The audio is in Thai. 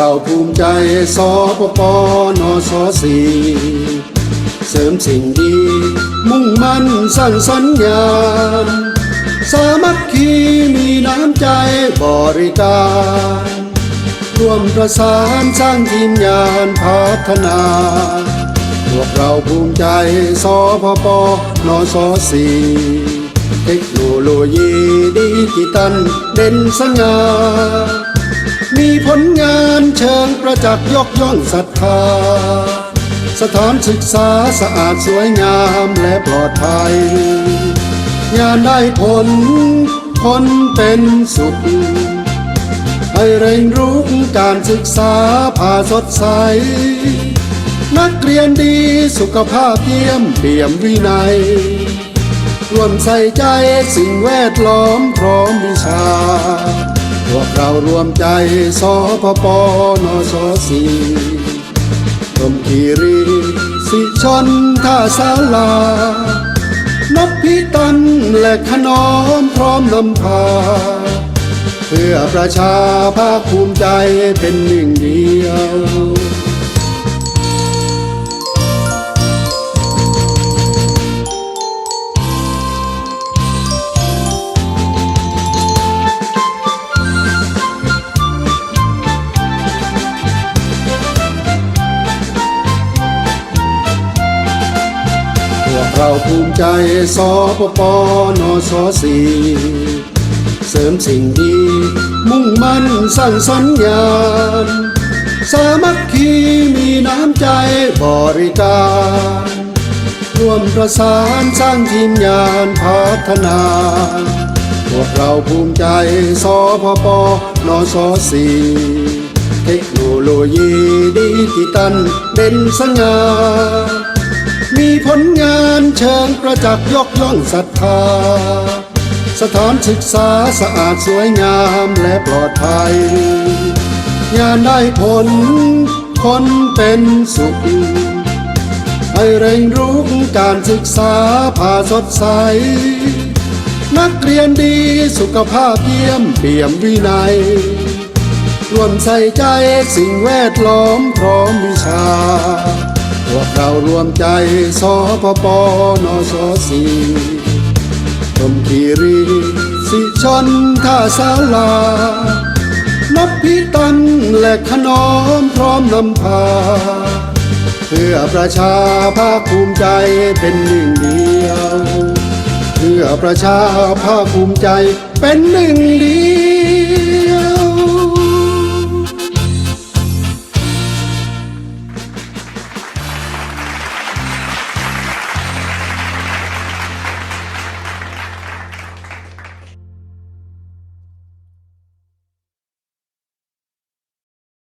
ราภูมิใจสปปนสสีเสริมสิ่งดี มุ่งมั่นสร้างสรรค์งานสามัคคีมีน้ำใจบริการร่วมประสานสร้างทีมงานพัฒนา พวกเราภูมิใจสพปนสสีเทคโนโลยีดิจิตัลเด่นสง่า มีผลงานเชิงประจักษ์ยกย่องศรัทธา สถานศึกษาสะอาดสวยงามและปลอดภัย งานได้ผลคนเป็นสุข ให้เร่งรู้การศึกษาผ่าสดใส นักเรียนดีสุขภาพเยี่ยมเปี่ยมวินัยรวมใส่ใจสิ่งแวดล้อมพร้อมวิชา พวกเรารวมใจสพปนสสีรมคีรีสิชนท่าสาลานบพิตันและขนอมพร้อมลำพา เพื่อประชาภาคภูมิใจเป็นหนึ่งเดียว วกเราภูมิใจสปปนสสีเสริมสิ่งดี มุ่งมั่นสร้างสรรค์งานสามัคคีมีน้ำใจบริการร่วมประสานสร้างทีมงานพัฒนา พวกเราภูมิใจสพปนสสีเทคโนโลยีดิจิตัลเด่นสง่า ผลงานเชิงประจักษ์ยกย่องศรัทธา สถานศึกษาสะอาดสวยงามและปลอดภัย งานได้ผล คนเป็นสุข ให้เร่งรู้การศึกษาผ่าสดใส นักเรียนดีสุขภาพเยี่ยมเปี่ยมวินัยร่วมใส่ใจสิ่งแวดล้อมพร้อมวิชา พวกเรารวมใจสพปนสสีรมคีรีสิชนท่าสาลานกพิตันและขนอมพร้อมนำพา เพื่อประชาภาคภูมิใจเป็นหนึ่งเดียว เพื่อประชาภาคภูมิใจเป็นหนึ่งเดียว